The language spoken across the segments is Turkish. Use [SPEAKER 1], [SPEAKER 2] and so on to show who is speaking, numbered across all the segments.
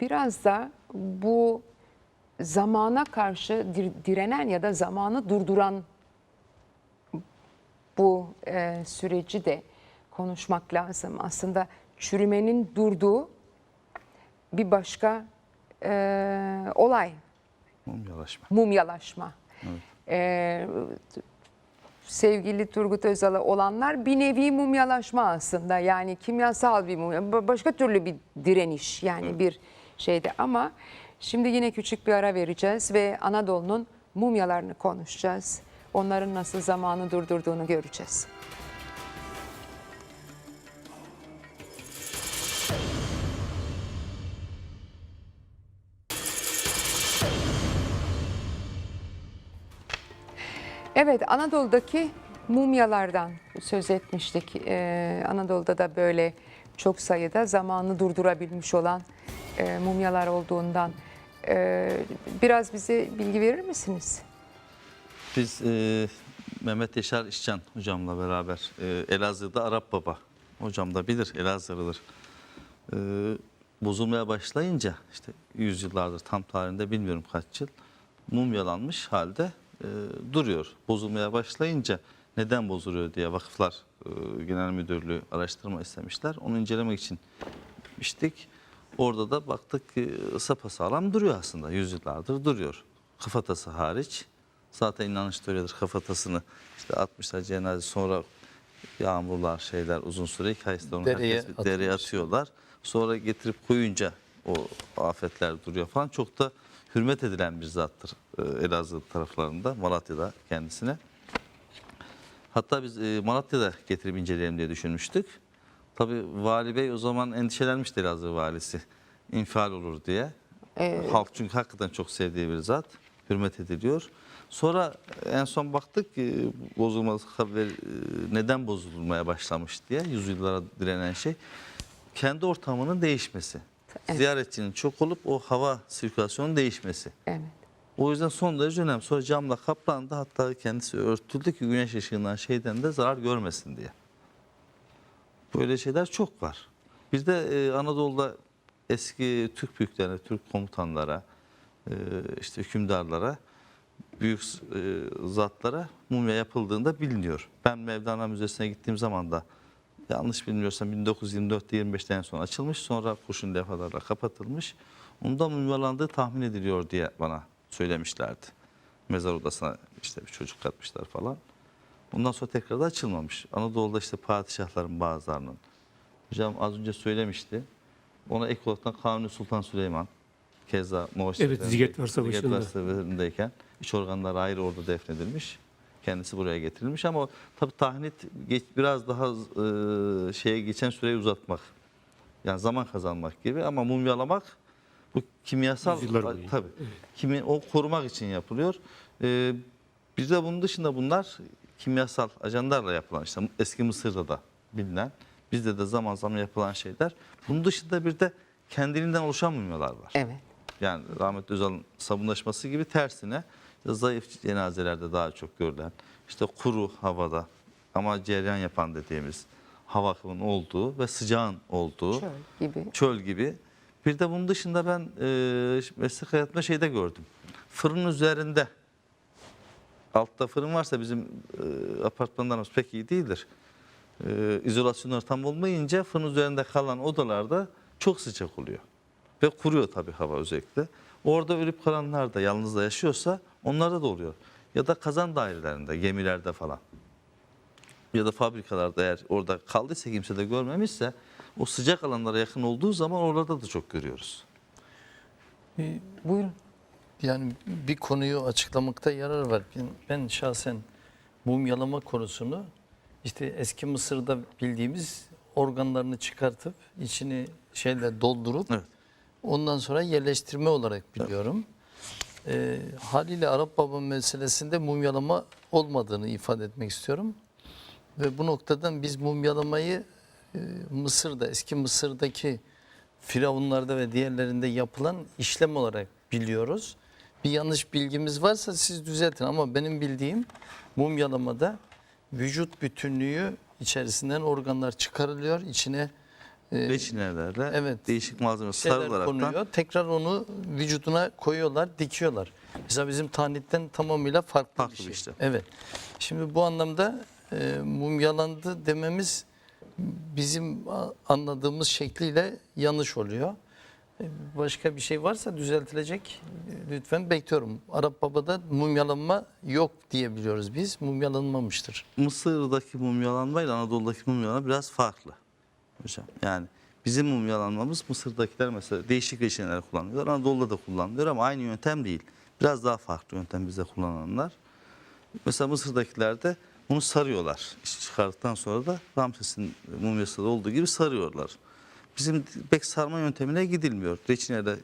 [SPEAKER 1] biraz da bu zamana karşı dir- direnen ya da zamanı durduran bu e, süreci de konuşmak lazım. Aslında çürümenin durduğu bir başka e, olay
[SPEAKER 2] Mumyalaşma.
[SPEAKER 1] mumyalaşma. Ee, sevgili Turgut Özal'a olanlar bir nevi mumyalaşma aslında. Yani kimyasal bir mumya, ba- başka türlü bir direniş yani bir şeyde ama şimdi yine küçük bir ara vereceğiz ve Anadolu'nun mumyalarını konuşacağız. Onların nasıl zamanı durdurduğunu göreceğiz. Evet, Anadolu'daki mumyalardan söz etmiştik. Ee, Anadolu'da da böyle çok sayıda zamanı durdurabilmiş olan e, mumyalar olduğundan e, biraz bize bilgi verir misiniz?
[SPEAKER 2] Biz e, Mehmet Yaşar İşcan hocamla beraber e, Elazığ'da Arap Baba hocam da bilir Elazığlıdır. E, bozulmaya başlayınca işte yüzyıllardır tam tarihinde bilmiyorum kaç yıl mumyalanmış halde e, duruyor. Bozulmaya başlayınca neden bozuluyor diye vakıflar e, genel müdürlüğü araştırma istemişler. Onu incelemek için gitmiştik. Orada da baktık ki sapasağlam duruyor aslında. Yüzyıllardır duruyor. Kafatası hariç. Zaten inanış öyledir. Kafatasını işte 60'lar cenaze sonra yağmurlar şeyler uzun süre hikayesi de onu
[SPEAKER 3] Dereye
[SPEAKER 2] herkes dereye atıyorlar. Sonra getirip koyunca o afetler duruyor falan. Çok da hürmet edilen bir zattır e, Elazığ taraflarında, Malatya'da kendisine. Hatta biz e, Malatya'da getirip inceleyelim diye düşünmüştük. Tabii Vali Bey o zaman endişelenmişti Elazığ valisi. İnfial olur diye. Halk çünkü hakikaten çok sevdiği bir zat. Hürmet ediliyor. Sonra en son baktık ki bozulması haber e, neden bozulmaya başlamış diye yüzyıllara direnen şey kendi ortamının değişmesi. Ziyaretçinin çok olup o hava sirkülasyonun değişmesi.
[SPEAKER 1] Evet.
[SPEAKER 2] O yüzden son derece önemli. Sonra camla kaplandı hatta kendisi örtüldü ki güneş ışığından şeyden de zarar görmesin diye. Böyle şeyler çok var. Bir de e, Anadolu'da eski Türk büyüklerine, Türk komutanlara, e, işte hükümdarlara, büyük e, zatlara mumya yapıldığında biliniyor. Ben Mevlana Müzesi'ne gittiğim zaman da yanlış bilmiyorsam 1924'te 25'te en son açılmış. Sonra kurşun defalarla kapatılmış. Onda mumyalandığı tahmin ediliyor diye bana söylemişlerdi. Mezar odasına işte bir çocuk katmışlar falan. Ondan sonra tekrar da açılmamış. Anadolu'da işte padişahların bazılarının. Hocam az önce söylemişti. Ona ek olarak Kanuni Sultan Süleyman keza Moğol
[SPEAKER 4] Evet, Zigetvar Savaşı'nda.
[SPEAKER 2] Savaşı'ndayken iç organları ayrı orada defnedilmiş. Kendisi buraya getirilmiş ama o, tabii tahnit geç, biraz daha e, şeye geçen süreyi uzatmak. Yani zaman kazanmak gibi ama mumyalamak bu kimyasal tabii. Kimi, o korumak için yapılıyor. Ee, bir de bunun dışında bunlar kimyasal ajanlarla yapılan işte eski Mısır'da da bilinen bizde de zaman zaman yapılan şeyler. Bunun dışında bir de kendiliğinden oluşan mumyalar var.
[SPEAKER 1] Evet.
[SPEAKER 2] Yani rahmetli Özal'ın sabunlaşması gibi tersine işte zayıf cenazelerde daha çok görülen işte kuru havada ama cereyan yapan dediğimiz hava akımının olduğu ve sıcağın olduğu
[SPEAKER 1] Çöl gibi.
[SPEAKER 2] çöl gibi. Bir de bunun dışında ben e, meslek hayatımda şeyde gördüm. Fırın üzerinde altta fırın varsa bizim e, apartmanlarımız pek iyi değildir. E, izolasyonlar tam olmayınca fırın üzerinde kalan odalarda çok sıcak oluyor. Ve kuruyor tabii hava özellikle. Orada ölüp kalanlar da yalnız da yaşıyorsa onlarda da oluyor. Ya da kazan dairelerinde, gemilerde falan. Ya da fabrikalarda eğer orada kaldıysa kimse de görmemişse o sıcak alanlara yakın olduğu zaman oralarda da çok görüyoruz.
[SPEAKER 1] Buyurun.
[SPEAKER 3] Yani bir konuyu açıklamakta yarar var. Ben, şahsen mumyalama konusunu işte eski Mısır'da bildiğimiz organlarını çıkartıp içini şeyle doldurup
[SPEAKER 2] Evet.
[SPEAKER 3] ondan sonra yerleştirme olarak biliyorum. Ee, haliyle Arap Baba meselesinde mumyalama olmadığını ifade etmek istiyorum. Ve bu noktadan biz mumyalamayı e, Mısır'da, eski Mısır'daki firavunlarda ve diğerlerinde yapılan işlem olarak biliyoruz. Bir yanlış bilgimiz varsa siz düzeltin ama benim bildiğim mumyalamada vücut bütünlüğü içerisinden organlar çıkarılıyor, içine e,
[SPEAKER 2] Reçinelerle
[SPEAKER 3] Evet.
[SPEAKER 2] değişik malzeme
[SPEAKER 3] şeyler
[SPEAKER 2] sarılaraktan
[SPEAKER 3] konuyor. Tekrar onu vücuduna koyuyorlar, dikiyorlar. Mesela bizim tahnitten tamamıyla farklı,
[SPEAKER 2] Farklı
[SPEAKER 3] bir şey.
[SPEAKER 2] işlem.
[SPEAKER 3] Evet. Şimdi bu anlamda e, mumyalandı dememiz bizim anladığımız şekliyle yanlış oluyor. Başka bir şey varsa düzeltilecek. Lütfen bekliyorum. Arap Baba'da mumyalanma yok diye biliyoruz biz. Mumyalanmamıştır.
[SPEAKER 2] Mısır'daki mumyalanma ile Anadolu'daki mumyalanma biraz farklı. Hocam yani bizim mumyalanmamız Mısır'dakiler mesela değişik reçineler kullanıyor. Anadolu'da da kullanılıyor ama aynı yöntem değil. Biraz daha farklı yöntem bizde kullananlar. Mesela Mısır'dakilerde bunu sarıyorlar. İşi çıkardıktan sonra da Ramses'in mumyasında olduğu gibi sarıyorlar. Bizim pek sarma yöntemine gidilmiyor. Reçinede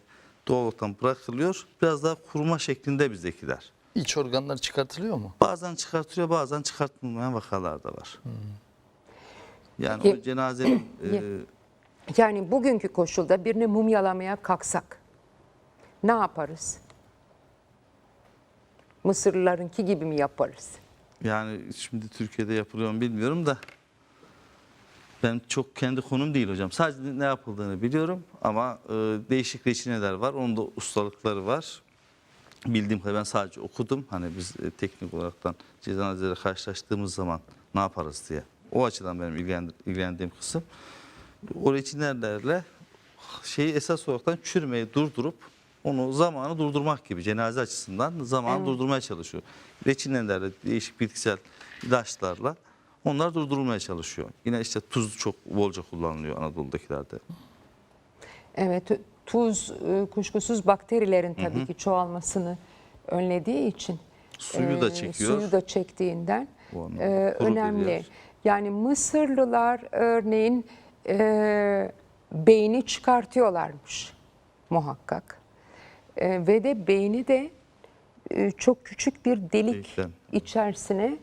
[SPEAKER 2] doğal ortam bırakılıyor. Biraz daha kuruma şeklinde bizdekiler.
[SPEAKER 3] İç organlar çıkartılıyor mu?
[SPEAKER 2] Bazen çıkartılıyor, bazen çıkartılmayan vakalar da var. Yani
[SPEAKER 1] Ye-
[SPEAKER 2] o cenazenin e,
[SPEAKER 1] Yani bugünkü koşulda birini mumyalamaya kalksak ne yaparız? Mısırlılarınki gibi mi yaparız?
[SPEAKER 2] yani şimdi Türkiye'de yapılıyor mu bilmiyorum da ben çok kendi konum değil hocam. Sadece ne yapıldığını biliyorum ama e, değişik reçineler var. Onun da ustalıkları var. Bildiğim kadar ben sadece okudum. Hani biz e, teknik olaraktan cenazeleri karşılaştığımız zaman ne yaparız diye. O açıdan benim ilgilendir- ilgilendiğim kısım. O reçinelerle şeyi esas olaraktan çürümeyi durdurup onu zamanı durdurmak gibi cenaze açısından zamanı
[SPEAKER 1] Evet.
[SPEAKER 2] durdurmaya çalışıyor. Reçinelerle değişik bitkisel ilaçlarla onlar durdurulmaya çalışıyor. Yine işte tuz çok bolca kullanılıyor Anadolu'dakilerde.
[SPEAKER 1] Evet, tuz e, kuşkusuz bakterilerin tabii ki çoğalmasını önlediği için
[SPEAKER 2] Suyu da
[SPEAKER 1] e,
[SPEAKER 2] çekiyor.
[SPEAKER 1] Suyu da çektiğinden e, önemli.
[SPEAKER 2] yer.
[SPEAKER 1] Yani Mısırlılar örneğin e, beyni çıkartıyorlarmış muhakkak. E, ve de beyni de e, çok küçük bir delik
[SPEAKER 2] Delikten.
[SPEAKER 1] içerisine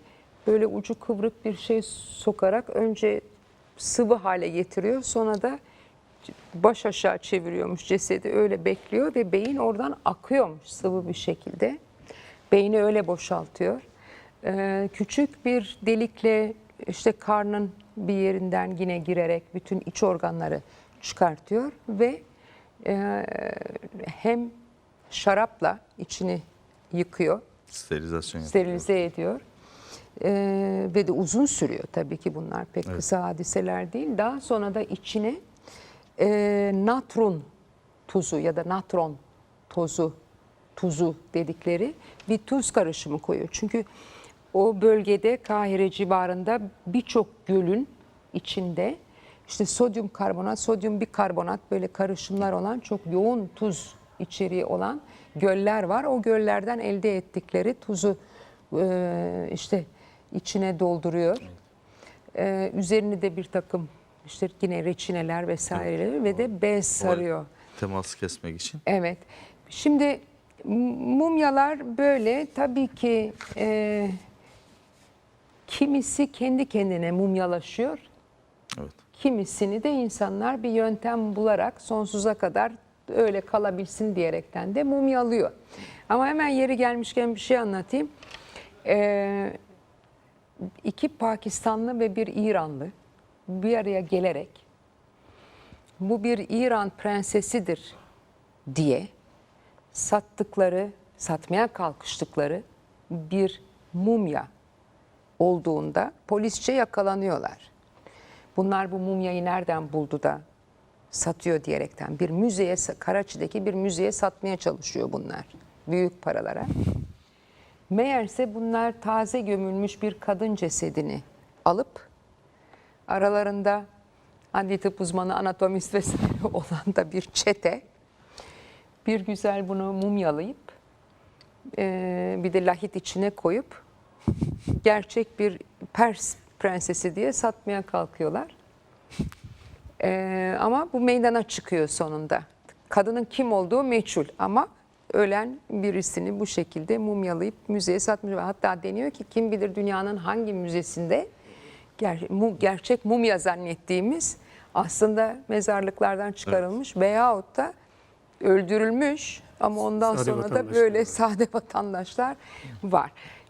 [SPEAKER 1] böyle ucu kıvrık bir şey sokarak önce sıvı hale getiriyor. Sonra da baş aşağı çeviriyormuş cesedi öyle bekliyor ve beyin oradan akıyormuş sıvı bir şekilde. Beyni öyle boşaltıyor. Ee, küçük bir delikle işte karnın bir yerinden yine girerek bütün iç organları çıkartıyor ve e, hem şarapla içini yıkıyor
[SPEAKER 2] Sterilizasyon yapıyor.
[SPEAKER 1] sterilize ediyor. Ee, ve de uzun sürüyor tabii ki bunlar pek kısa hadiseler değil. Daha sonra da içine e, natron tuzu ya da natron tozu tuzu dedikleri bir tuz karışımı koyuyor. Çünkü o bölgede Kahire civarında birçok gölün içinde işte sodyum karbonat, sodyum bikarbonat böyle karışımlar olan çok yoğun tuz içeriği olan göller var. O göllerden elde ettikleri tuzu e, işte içine dolduruyor. E, üzerini de bir takım işte yine reçineler vesaireler ve de bez sarıyor.
[SPEAKER 2] Teması kesmek için.
[SPEAKER 1] Evet. Şimdi mumyalar böyle tabii ki e, kimisi kendi kendine mumyalaşıyor.
[SPEAKER 2] Evet.
[SPEAKER 1] Kimisini de insanlar bir yöntem bularak sonsuza kadar öyle kalabilsin diyerekten de mumyalıyor. Ama hemen yeri gelmişken bir şey anlatayım. Ee, iki Pakistanlı ve bir İranlı bir araya gelerek bu bir İran prensesidir diye sattıkları, satmaya kalkıştıkları bir mumya olduğunda polisçe yakalanıyorlar. Bunlar bu mumyayı nereden buldu da satıyor diyerekten bir müzeye, Karaçi'deki bir müzeye satmaya çalışıyor bunlar büyük paralara. Meğerse bunlar taze gömülmüş bir kadın cesedini alıp aralarında adli tıp uzmanı, anatomist vesaire olan da bir çete bir güzel bunu mumyalayıp eee, bir de lahit içine koyup gerçek bir Pers prensesi diye satmaya kalkıyorlar. Ee, ama bu meydana çıkıyor sonunda. Kadının kim olduğu meçhul ama ölen birisini bu şekilde mumyalayıp müzeye satmış. Hatta deniyor ki kim bilir dünyanın hangi müzesinde ger- mu- gerçek mumya zannettiğimiz aslında mezarlıklardan çıkarılmış veyahut da öldürülmüş ama ondan
[SPEAKER 4] Sade
[SPEAKER 1] sonra da böyle sade vatandaşlar var.